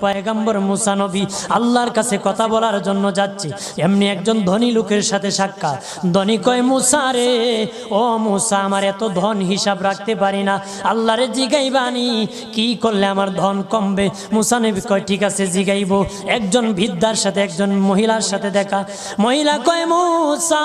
পয়গম্বর মুসা নবী আল্লাহর কাছে কথা বলার জন্য যাচ্ছে। এমনি একজন ধনী লোকের সাথে সাক্ষাৎ। ধনী কয়, মুসা রে, ও মুসা, আমার এত ধন হিসাব রাখতে পারি না। আল্লাহরে জিগাইবানি কি করলে আমার ধন কমবে? মুসা নবী কয়, ঠিক আছে, জিগাইব। একজন বৃদ্ধার সাথে, একজন মহিলার সাথে দেখা। মহিলা কয়, মুসা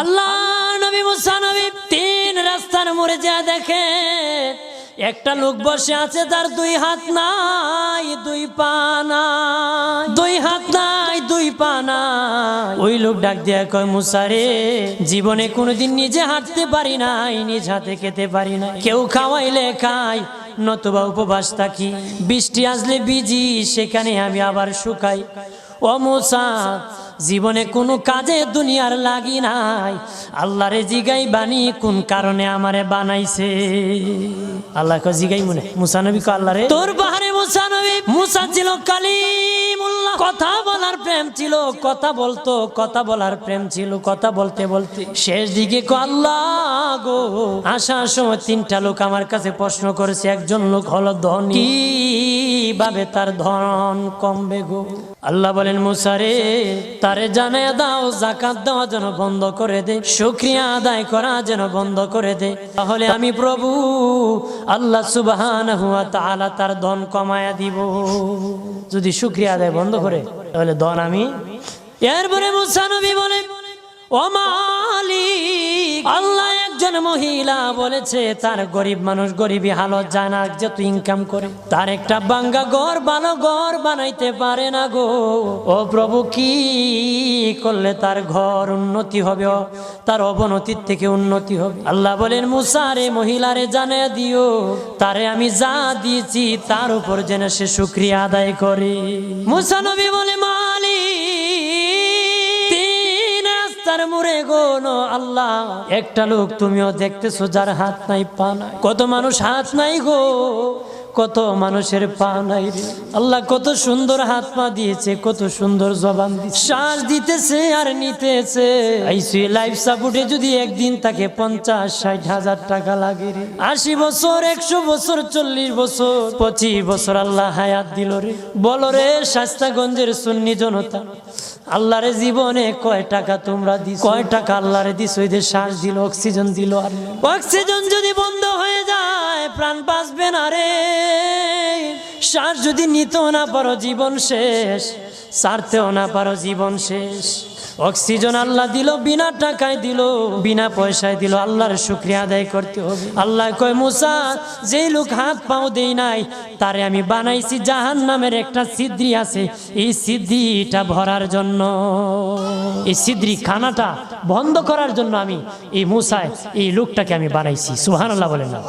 আল্লাহ নবী মুসা তিন রাস্তার মোড়ে যা দেখে, একটা লোক বসে আছে, তার দুই হাত নাই, দুই পা নাই, দুই হাত নাই, দুই পা নাই। ওই লোক ডাক দিয়া কয় মুসারে জীবনে কোনোদিন নিজে হাঁটতে পারি নাই, নিজ হাতে খেতে পারি না কেউ খাওয়াইলে খায় নতুবা উপবাস থাকি। বৃষ্টি আসলে বিজি সেখানে আমি আবার শুকাই। ও মুসা জীবনে কোনো কাজে দুনিয়ার লাগি নাই। আল্লাহরে জিগাই বানি কোন কারণে আমারে বানাইছে? আল্লাহ জিগাই মনে, মুসা নবী কো আল্লাহরে তোর বাহারে মুসা নবী, মুসা ছিল কালিমুল্লাহ। কথা বলার প্রেম ছিল, কথা বলতো, কথা বলার প্রেম ছিল, কথা বলতে বলতে শেষ দিকে আল্লাহ গো, আসার সময় তিনটা লোক আমার কাছে প্রশ্ন করেছে, একজন লোক হলো ধনী। কীভাবে তার ধন কমবে গো? আল্লাহ বলেন মুসারে তারে জানে দাও জাকাত দেওয়া যেন বন্ধ করে দে, শুক্রিয়া আদায় করা যেন বন্ধ করে দে। তাহলে আমি প্রভু আল্লাহ সুবাহান হুয়া তাআলা তার ধন কমায়া দিব। যদি শুক্রিয়া আদায় বন্ধ করে, তাহলে ধন আমি এরপরে মুসা নবী বলে ও মালিক আল্লাহ একজন মহিলা বলেছে, তার গরিব মানুষ গরিবী হালত যায় না যত ইনকাম করে। তার একটা বাঙ্গা ঘর, ভালো ঘর বানাইতে পারে না গো। ও প্রভু, কি করলে তার ঘর উন্নতি হবে? তার অবনতির থেকে উন্নতি হবে। আল্লাহ বলেন মুসারে মহিলারে জানে দিও। তারে আমি যা দিয়েছি, তার উপর যেন সে শুক্রিয়া আদায় করে। মুসা নবী বলে মালিক রাস্তার মোড়ে গোনো আল্লাহ। একটা লোক তুমিও দেখতেছো যার হাত নাই পা নাই। কত মানুষ হাত নাই গো। কত মানুষের পা নাই রে। আল্লাহ কত সুন্দর হাত পা দিয়েছে কত সুন্দর জবান দিয়েছে। শ্বাস দিতেছে আর নিতেছে। আইসি লাইফ সাপোর্টে যদি একদিন তাকে পঞ্চাশ ষাট হাজার টাকা লাগে রে। আশি বছর একশো বছর চল্লিশ বছর। পঁচিশ বছর আল্লাহ হায়াত দিল রে। বলো রে শাস্তাগঞ্জের সুন্নি জনতা আল্লাহরে জীবনে কয় টাকা তোমরা দিস কয় টাকা আল্লাহরে দিস ওই যে শ্বাস দিল অক্সিজেন দিল আর অক্সিজেন যদি বন্ধ হয়ে যায় প্রাণ বাঁচবে না রে। শ্বাস যদি নিতেও না পারো জীবন শেষ। সারতেও না পারো জীবন শেষ। অক্সিজেন আল্লাহ দিল, বিনা টাকায় দিল, বিনা পয়সায় দিল, আল্লাহর শুক্রিয়া আদায় করতে হবে। আল্লাহ কয়, মুসা, যেই লোক হাত পাও দেই নাই, তারে আমি বানাইছি জাহান নামের একটা সিদ্রি আছে। এই সিদ্রিটা ভরার জন্য, এই সিদ্রি খানাটা বন্ধ করার জন্য আমি এই মুসায় এই লোকটাকে আমি বানাইছি। সুহান আল্লাহ বলেন না।